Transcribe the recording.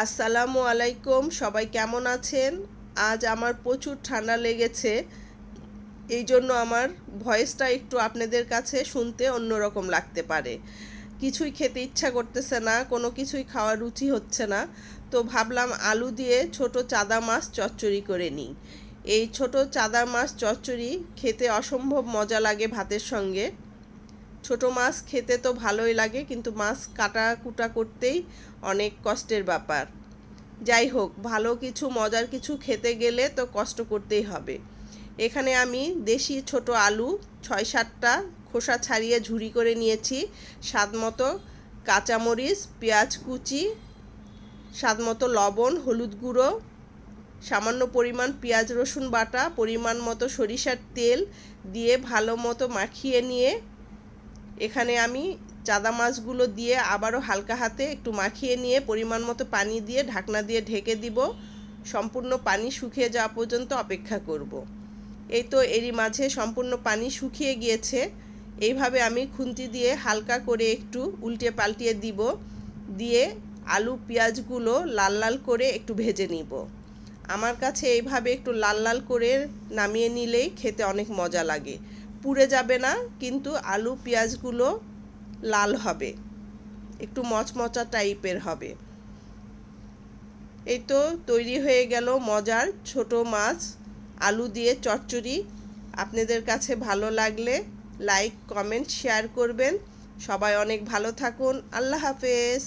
আসসালামু আলাইকুম, সবাই কেমন আছেন? আজ আমার প্রচুর ঠান্ডা লেগেছে, এই জন্য আমার ভয়েসটা একটু আপনাদের কাছে শুনতে অন্যরকম লাগতে পারে। কিছুই খেতে ইচ্ছা করতেছে না, কোনো কিছুই খাওয়ার রুচি হচ্ছে না, তো ভাবলাম আলু দিয়ে ছোট চাদা মাছ চচ্চড়ি করে নিই। এই ছোট চাদা মাছ চচ্চড়ি খেতে অসম্ভব মজা লাগে ভাতের সঙ্গে। ছোট মাছ খেতে তো ভালোই লাগে, কিন্তু মাছ কাটা কুটা করতেই অনেক কষ্টের ব্যাপার। যাই হোক, ভালো কিছু, মজার কিছু খেতে গেলে তো কষ্ট করতেই হবে। এখানে আমি দেশি ছোট আলু ছয় সাতটা খোসা ছাড়িয়ে ঝুরি করে নিয়েছি, স্বাদ মতো কাঁচামরিচ, পেঁয়াজ কুচি, স্বাদ মতো লবণ, হলুদ গুঁড়ো, সামান্য পরিমাণ পেঁয়াজ রসুন বাটা, পরিমাণ মতো সরিষার তেল দিয়ে ভালো মতো মাখিয়ে নিয়ে এখানে আমি চাদা মাছগুলো দিয়ে আবারও হালকা হাতে একটু মাখিয়ে নিয়ে পরিমাণ মতো পানি দিয়ে ঢাকনা দিয়ে ঢেকে দিব। সম্পূর্ণ পানি শুকিয়ে যাওয়া পর্যন্ত অপেক্ষা করব। এই তো এরই মাঝে সম্পূর্ণ পানি শুকিয়ে গিয়েছে। এইভাবে আমি খুন্তি দিয়ে হালকা করে একটু উল্টে পাল্টিয়ে দিব। দিয়ে আলু, পেঁয়াজগুলো লাল লাল করে একটু ভেজে নিব। আমার কাছে এইভাবে একটু লাল লাল করে নামিয়ে নিলেই খেতে অনেক মজা লাগে। পুড়ে যাবে না, কিন্তু আলু, পেঁয়াজগুলো লাল হবে। একটু মচমচা টাইপের হবে। এই তো তৈরি হয়ে গেল মজার ছোট মাছ। আলু দিয়ে চচ্চড়ি। আপনাদের কাছে ভালো লাগলে লাইক কমেন্ট শেয়ার করবেন। সবাই অনেক ভালো থাকুন। আল্লাহ হাফেজ।